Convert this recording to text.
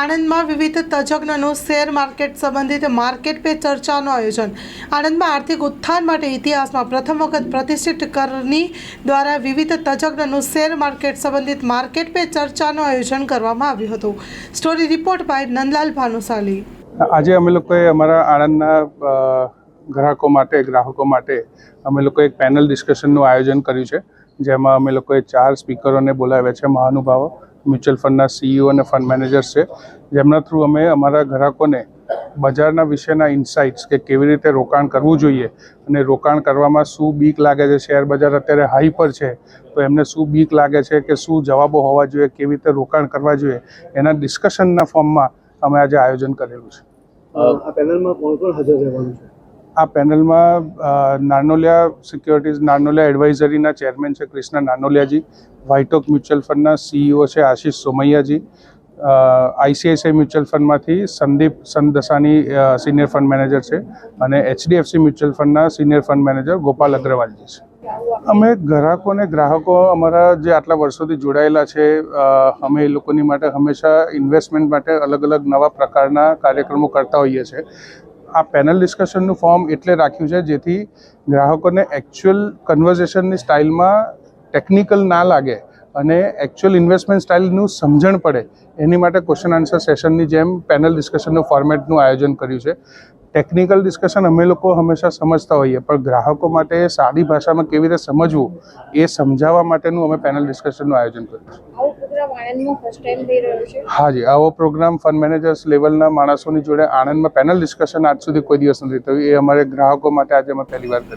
આણંદમાં વિવિધ તજજ્ઞનું શેર માર્કેટ સંબંધિત માર્કેટ પે ચર્ચાનું આયોજન. આણંદમાં આર્થિક ઉત્થાન માટે ઇતિહાસમાં પ્રથમ વખત પ્રતિષ્ઠિત કરની દ્વારા વિવિધ તજજ્ઞનું શેર માર્કેટ સંબંધિત માર્કેટ પે ચર્ચાનું આયોજન કરવામાં આવ્યું હતું. Story report by Nandlal Bhanushali. આજે અમે લોકોએ અમારા આણંદના ગ્રાહકો માટે ગ્રાહકો માટે અમે લોકોએ એક પેનલ ડિસ્કશનનું આયોજન કર્યું છે, જેમાં અમે લોકોએ ચાર સ્પીકરોને બોલાવ્યા છે મહાનુભાવો. મ્યુચ્યુઅલ ફંડના સીઈઓ અને ફંડ મેનેજર્સ છે, જેમના થ્રુ અમે અમારા ગ્રાહકોને બજારના વિશેના ઇન્સાઇટ્સ કે કેવી રીતે રોકાણ કરવું જોઈએ અને રોકાણ કરવામાં શું બીક લાગે છે, શેર બજાર અત્યારે હાઈ પર છે, તો એમને શું બીક લાગે છે કે શું જવાબો હોવા જોઈએ, કેવી રીતે રોકાણ કરવા જોઈએ, એના ડિસ્કશનના ફોર્મમાં અમે આજે આયોજન કરેલું છે. આ પેનલમાં કોણ કોણ હાજર રહેવાનું છે? આ પેનલમાં નાનોલિયા સિક્યોરિટીઝ, નાનોલિયા એડવાઇઝરીના ચેરમેન છે કૃષ્ણ નાનોલિયાજી વાઇટોક મ્યુચ્યુઅલ ફંડના સીઈઓ છે આશીષ સોમૈયાજી ICICI mutual ફંડમાંથી Sandeep Sandsani senior fund manager છે અને એચડીએફસી મ્યુચ્યુઅલ ફંડના સિનિયર ફંડ મેનેજર ગોપાલ અગ્રવાલજી છે. અમે ગ્રાહકોને ગ્રાહકો અમારા જે આટલા વર્ષોથી જોડાયેલા છે અમે એ લોકોની માટે હંમેશા ઇન્વેસ્ટમેન્ટ માટે અલગ અલગ નવા પ્રકારના કાર્યક્રમો કરતા હોઈએ છીએ. આ પેનલ ડિસ્કશનનું ફોર્મ એટલે રાખ્યું છે, જેથી ગ્રાહકોને એકચ્યુઅલ કન્વર્ઝેશનની સ્ટાઇલમાં ટેકનિકલ ના લાગે અને એકચ્યુઅલ ઇન્વેસ્ટમેન્ટ સ્ટાઇલનું સમજણ પડે. એની માટે ક્વેશ્ચન આન્સર સેશનની જેમ પેનલ ડિસ્કશનનું ફોર્મેટનું આયોજન કર્યું છે. ટેકનિકલ ડિસ્કશન અમે લોકો હંમેશા સમજતા હોઈએ, પણ ગ્રાહકો માટે સાદી ભાષામાં કેવી રીતે સમજવું એ સમજાવવા માટેનું અમે પેનલ ડિસ્કશનનું આયોજન કર્યું છે. પ્રોગ્રામ છે? હાજી આવો પ્રોગ્રામ ફંડ મેનેજર્સ લેવલના માણસોની જોડે આણંદમાં પેનલ ડિસ્કશન આજ સુધી કોઈ દિવસ નથી થયું. એ અમારે ગ્રાહકો માટે આજે અમે પહેલી વાર કર્યું.